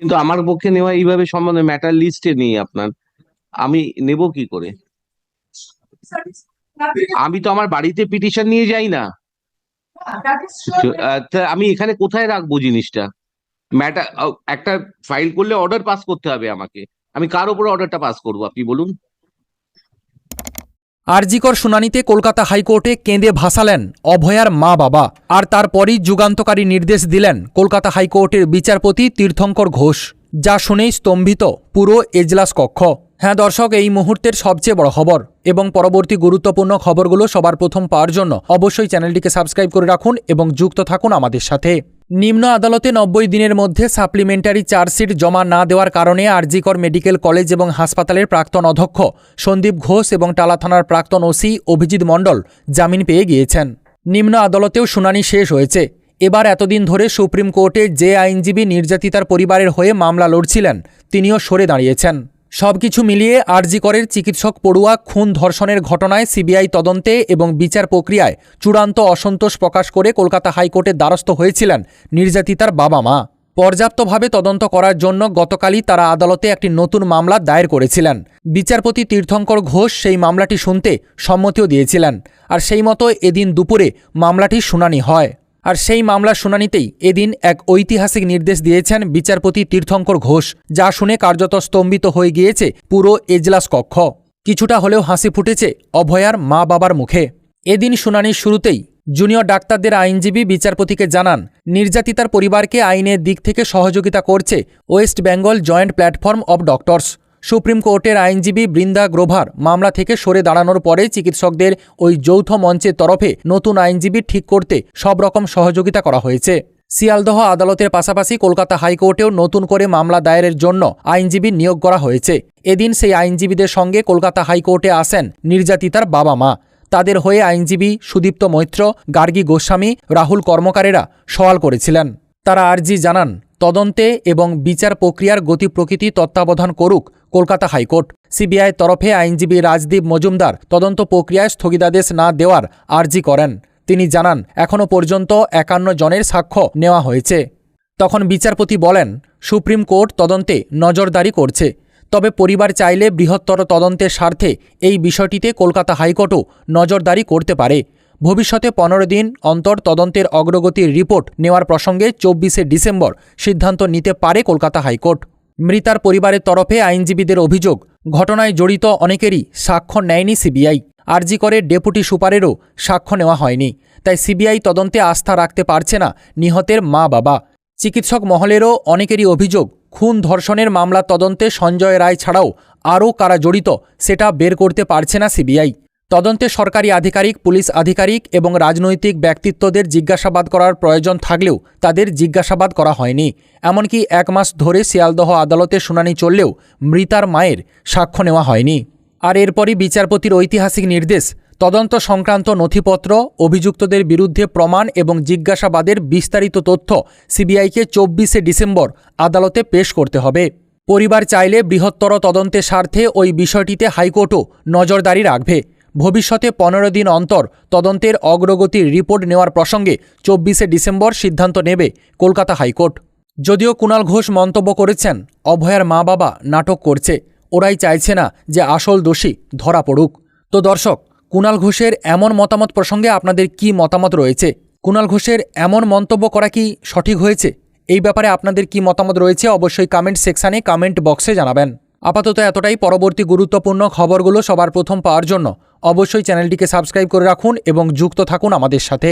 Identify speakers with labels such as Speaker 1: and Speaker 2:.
Speaker 1: কিন্তু আমার পক্ষে নেওয়া এইভাবে সম্বন্ধে ম্যাটার লিস্টে নেই আপনার। আমি নেব কি করে? আমি তো আমার বাড়িতে পিটিশন নিয়ে যাই না। আমি এখানে কোথায় রাখব জিনিসটা? ম্যাটার একটা ফাইল করলে অর্ডার পাস করতে হবে আমাকে। আমি কার উপরে অর্ডারটা পাস করব, আপনি বলুন?
Speaker 2: আরজিকর শুনানিতে কলকাতা হাইকোর্টে কেঁদে ভাসালেন অভয়ার মা বাবা। আর তারপরই যুগান্তকারী নির্দেশ দিলেন কলকাতা হাইকোর্টের বিচারপতি তীর্থঙ্কর ঘোষ, যা শুনেই স্তম্ভিত পুরো এজলাস কক্ষ। হ্যাঁ দর্শক, এই মুহূর্তের সবচেয়ে বড় খবর এবং পরবর্তী গুরুত্বপূর্ণ খবরগুলো সবার প্রথম পাওয়ার জন্য অবশ্যই চ্যানেলটিকে সাবস্ক্রাইব করে রাখুন এবং যুক্ত থাকুন আমাদের সাথে। নিম্ন আদালতে নব্বই দিনের মধ্যে সাপ্লিমেন্টারি চার্জশিট জমা না দেওয়ার কারণে আরজিকর মেডিকেল কলেজ এবং হাসপাতালের প্রাক্তন অধ্যক্ষ সন্দীপ ঘোষ এবং টালা থানার প্রাক্তন ওসি অভিজিৎ মণ্ডল জামিন পেয়ে গিয়েছেন। নিম্ন আদালতেও শুনানি শেষ হয়েছে। এবার এতদিন ধরে সুপ্রিম কোর্টে যে আইনজীবী নির্যাতিতার পরিবারের হয়ে মামলা লড়ছিলেন, তিনিও সরে দাঁড়িয়েছেন। সবকিছু মিলিয়ে আরজি করের চিকিৎসক পড়ুয়া খুন ধর্ষণের ঘটনায় সিবিআই তদন্তে এবং বিচার প্রক্রিয়ায় চূড়ান্ত অসন্তোষ প্রকাশ করে কলকাতা হাইকোর্টের দ্বারস্থ হয়েছিলেন নির্যাতিতার বাবা মা। পর্যাপ্তভাবে তদন্ত করার জন্য গতকালই তারা আদালতে একটি নতুন মামলা দায়ের করেছিলেন। বিচারপতি তীর্থঙ্কর ঘোষ সেই মামলাটি শুনতে সম্মতিও দিয়েছিলেন। আর সেই মতো এদিন দুপুরে মামলাটির শুনানি হয়। আর সেই মামলার শুনানিতেই এদিন এক ঐতিহাসিক নির্দেশ দিয়েছেন বিচারপতি তীর্থঙ্কর ঘোষ, যা শুনে কার্যত স্তম্ভিত হয়ে গিয়েছে পুরো এজলাস কক্ষ। কিছুটা হলেও হাসি ফুটেছে অভয়ার মা বাবার মুখে। এদিন শুনানির শুরুতেই জুনিয়র ডাক্তারদের আইনজীবী বিচারপতিকে জানান, নির্যাতিতার পরিবারকে আইনের দিক থেকে সহযোগিতা করছে West Bengal Joint Platform of Doctors. Supreme কোর্টের আইনজীবী বৃন্দা গ্রোভার মামলা থেকে সরে দাঁড়ানোর পরে চিকিৎসকদের ওই যৌথ মঞ্চের তরফে নতুন আইনজীবী ঠিক করতে সব রকম সহযোগিতা করা হয়েছে। শিয়ালদহ আদালতের পাশাপাশি কলকাতা হাইকোর্টেও নতুন করে মামলা দায়েরের জন্য আইনজীবী নিয়োগ করা হয়েছে। এদিন সেই আইনজীবীদের সঙ্গে কলকাতা হাইকোর্টে আসেন নির্যাতিতার বাবা মা। তাদের হয়ে আইনজীবী সুদীপ্ত মৈত্র, গার্গী গোস্বামী, রাহুল কর্মকারেরা সওয়াল করেছিলেন। তারা আর্জি জানান তদন্তে এবং বিচার প্রক্রিয়ার গতি প্রকৃতি তত্ত্বাবধান করুক কলকাতা হাইকোর্ট। সিবিআই তরফে আইনজীবী রাজদীপ মজুমদার তদন্ত প্রক্রিয়ায় স্থগিতাদেশ না দেওয়ার আর্জি করেন। তিনি জানান, এখনও পর্যন্ত একান্ন জনের সাক্ষ্য নেওয়া হয়েছে। তখন বিচারপতি বলেন, সুপ্রিম কোর্ট তদন্তে নজরদারি করছে। তবে পরিবার চাইলে বৃহত্তর তদন্তের স্বার্থে এই বিষয়টিতে কলকাতা হাইকোর্টও নজরদারি করতে পারে। ভবিষ্যতে পনেরো দিন অন্তর তদন্তের অগ্রগতির রিপোর্ট নেওয়ার প্রসঙ্গে চব্বিশে ডিসেম্বর সিদ্ধান্ত নিতে পারে কলকাতা হাইকোর্ট। মৃতার পরিবারের তরফে আইনজীবীদের অভিযোগ, ঘটনায় জড়িত অনেকেরই সাক্ষ্য নেয়নি সিবিআই। আরজি করে ডেপুটি সুপারেরও সাক্ষ্য নেওয়া হয়নি, তাই সিবিআই তদন্তে আস্থা রাখতে পারছে না নিহতের মা বাবা চিকিৎসক মহলেরও অনেকেরই অভিযোগ, খুন ধর্ষণের মামলা তদন্তে সঞ্জয় রায় ছাড়াও আরও কারা জড়িত সেটা বের করতে পারছে না সিবিআই। তদন্তে সরকারি আধিকারিক, পুলিশ আধিকারিক এবং রাজনৈতিক ব্যক্তিত্বদের জিজ্ঞাসাবাদ করার প্রয়োজন থাকলেও তাদের জিজ্ঞাসাবাদ করা হয়নি। এমনকি এক মাস ধরে শিয়ালদহ আদালতে শুনানি চললেও মৃতার মায়ের সাক্ষ্য নেওয়া হয়নি। আর এরপরই বিচারপতির ঐতিহাসিক নির্দেশ, তদন্ত সংক্রান্ত নথিপত্র, অভিযুক্তদের বিরুদ্ধে প্রমাণ এবং জিজ্ঞাসাবাদের বিস্তারিত তথ্য সিবিআইকে চব্বিশে ডিসেম্বর আদালতে পেশ করতে হবে। পরিবার চাইলে বৃহত্তর তদন্তের স্বার্থে ওই বিষয়টিতে হাইকোর্টও নজরদারি রাখবে। ভবিষ্যতে পনেরো দিন অন্তর তদন্তের অগ্রগতির রিপোর্ট নেওয়ার প্রসঙ্গে চব্বিশে ডিসেম্বর সিদ্ধান্ত নেবে কলকাতা হাইকোর্ট। যদিও কুণাল ঘোষ মন্তব্য করেছেন, অভয়ার মা বাবা নাটক করছে, ওরাই চাইছে না যে আসল দোষী ধরা পড়ুক। তো দর্শক, কুণাল ঘোষের এমন মতামত প্রসঙ্গে আপনাদের কি মতামত রয়েছে? কুণাল ঘোষের এমন মন্তব্য করা কি সঠিক হয়েছে? এই ব্যাপারে আপনাদের কি মতামত রয়েছে অবশ্যই কমেন্ট সেকশানে কমেন্ট বক্সে জানাবেন। আপাতত এতটাই, পরবর্তী গুরুত্বপূর্ণ খবরগুলো সবার প্রথম পাওয়ার জন্য অবশ্যই চ্যানেলটিকে সাবস্ক্রাইব করে রাখুন এবং যুক্ত থাকুন আমাদের সাথে।